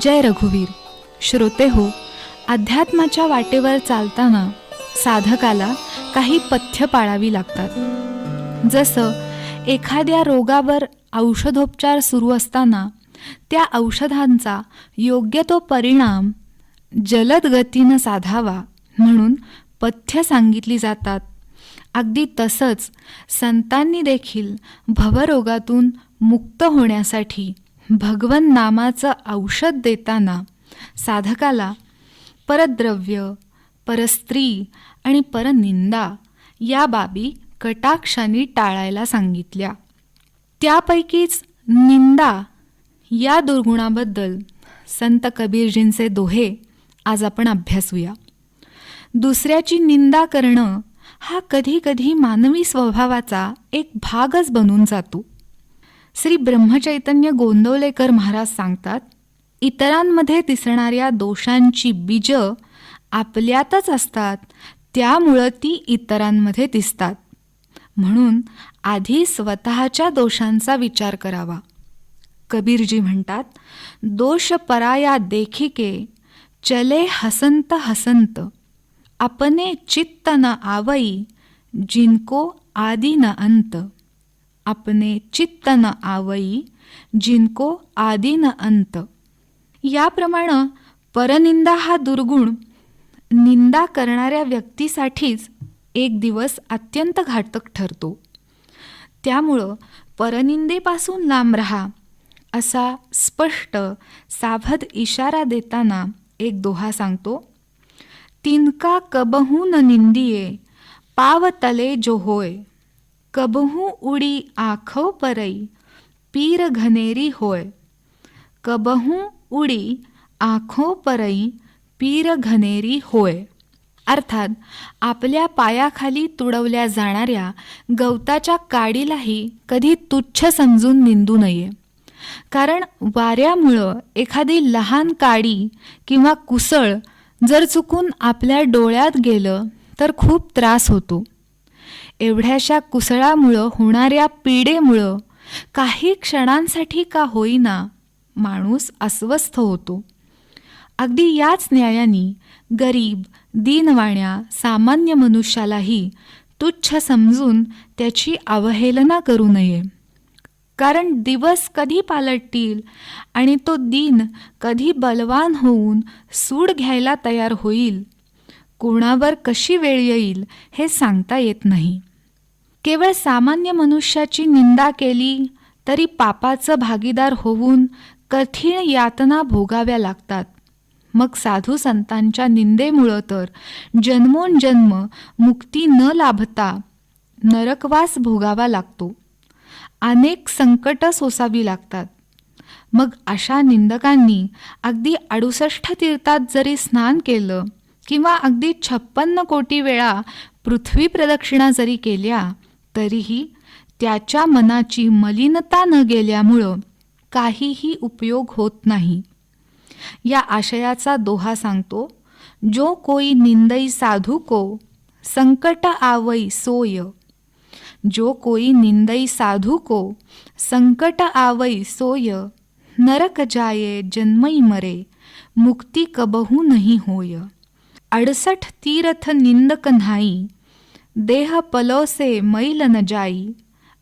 जय रघुवीर. श्रोते हो अध्यात्माच्या वाटेवर चालताना साधकाला काही पथ्य पाळावी लागतात. जसं एखाद्या रोगावर औषधोपचार सुरू असताना त्या औषधांचा योग्य तो परिणाम जलद गतीनं साधावा म्हणून पथ्य सांगितली जातात. अगदी तसंच संतांनी देखील भवरोगातून मुक्त होण्यासाठी भगवन नामाचं औषध देताना साधकाला परद्रव्य परस्त्री आणि परनिंदा या बाबी कटाक्षाने टाळायला सांगितल्या. त्यापैकीच निंदा या दुर्गुणाबद्दल संत कबीरजींचे दोहे आज आपण अभ्यासूया. दुसऱ्याची निंदा करणं हा कधीकधी मानवी स्वभावाचा एक भागच बनून जातो. श्री ब्रह्मचैतन्य गोंदवलेकर महाराज सांगतात इतरांमध्ये दिसणाऱ्या दोषांची बीज आपल्यातच असतात त्यामुळं ती इतरांमध्ये दिसतात. म्हणून आधी स्वतःच्या दोषांचा विचार करावा. कबीरजी म्हणतात दोष पराया देखिके चले हसंत हसंत अपने चित्त न आवई जिनको आदि न अंत. अपने चित्त न आवई जिनको आदि न अंत। याप्रमाणे परनिंदा हा दुर्गुण निंदा करणाऱ्या व्यक्तीसाठीच एक दिवस अत्यंत घातक ठरतो. त्यामुळं परनिंदेपासून लांब राहा असा स्पष्ट सावध इशारा देताना एक दोहा सांगतो तिनका कबहू न निंदिये पाव तले जो होय. कबहू उडी आखो परई पीर घनेरी होय कबहू उडी आखो परई पीर घनेरी होय अर्थात आपल्या पायाखाली तुडवल्या जाणाऱ्या गवताच्या काडीलाही कधी तुच्छ समजून निंदू नये. कारण वाऱ्यामुळं एखादी लहान काडी किंवा कुसळ जर चुकून आपल्या डोळ्यात गेलं तर खूप त्रास होतो. एवढ्याशा कुसळामुळं होणाऱ्या पीडेमुळं काही क्षणांसाठी का होईना माणूस अस्वस्थ होतो. अगदी याच न्यायानी गरीब दीनवाण्या सामान्य मनुष्यालाही तुच्छ समजून त्याची अवहेलना करू नये. कारण दिवस कधी पालटतील आणि तो दिन कधी बलवान होऊन सूड घ्यायला तयार होईल? कोणावर कशी वेळ येईल हे सांगता येत नाही. केवळ सामान्य मनुष्याची निंदा केली तरी पापाचं भागीदार होऊन कठीण यातना भोगाव्या लागतात. मग साधू संतांच्या निंदेमुळं तर जन्मोनजन्म मुक्ती न लाभता नरकवास भोगावा लागतो. अनेक संकट सोसावी लागतात. मग अशा निंदकांनी अगदी अडुसष्ट तीर्थात जरी स्नान केलं किंवा अगदी छप्पन्न कोटी वेळा पृथ्वी प्रदक्षिणा जरी केल्या तरीही त्याच्या मनाची मलिनता न गेल्यामुळं काहीही उपयोग होत नाही. या आशयाचा दोहा सांगतो जो कोई निंदई साधू को संकट आवई सोय. जो कोई निंदई साधू को संकट आवई सोय. नरक जाये जन्मई मरे मुक्ती कबहू नाही होय. अडसठ तीरथ निंदक नाही देह पलोसे मैल न जाई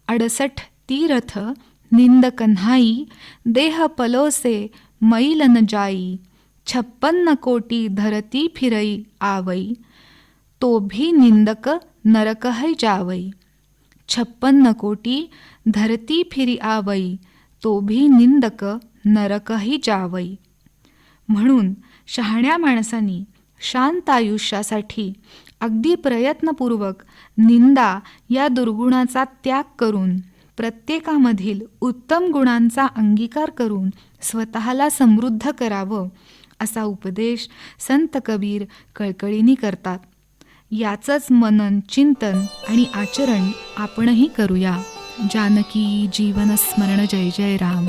अडसठ तीरथ निंदक कन्हाई देह पलोसे मैल न जाई छप्पन्न कोटी धरती फिरई आवई तो भी निंदक नरक है जावई छप्पन्न कोटी धरती फिरी आवई तो भी निंदक नरकही जावई म्हणून शहाण्या माणसांनी शांत आयुष्यासाठी अगदी प्रयत्नपूर्वक निंदा या दुर्गुणाचा त्याग करून प्रत्येकामधील उत्तम गुणांचा अंगीकार करून स्वतःला समृद्ध करावं असा उपदेश संत कबीर कळकळीनी करतात. याचंच मनन चिंतन आणि आचरण आपणही करूया. जानकी जीवन स्मरण जय जय राम.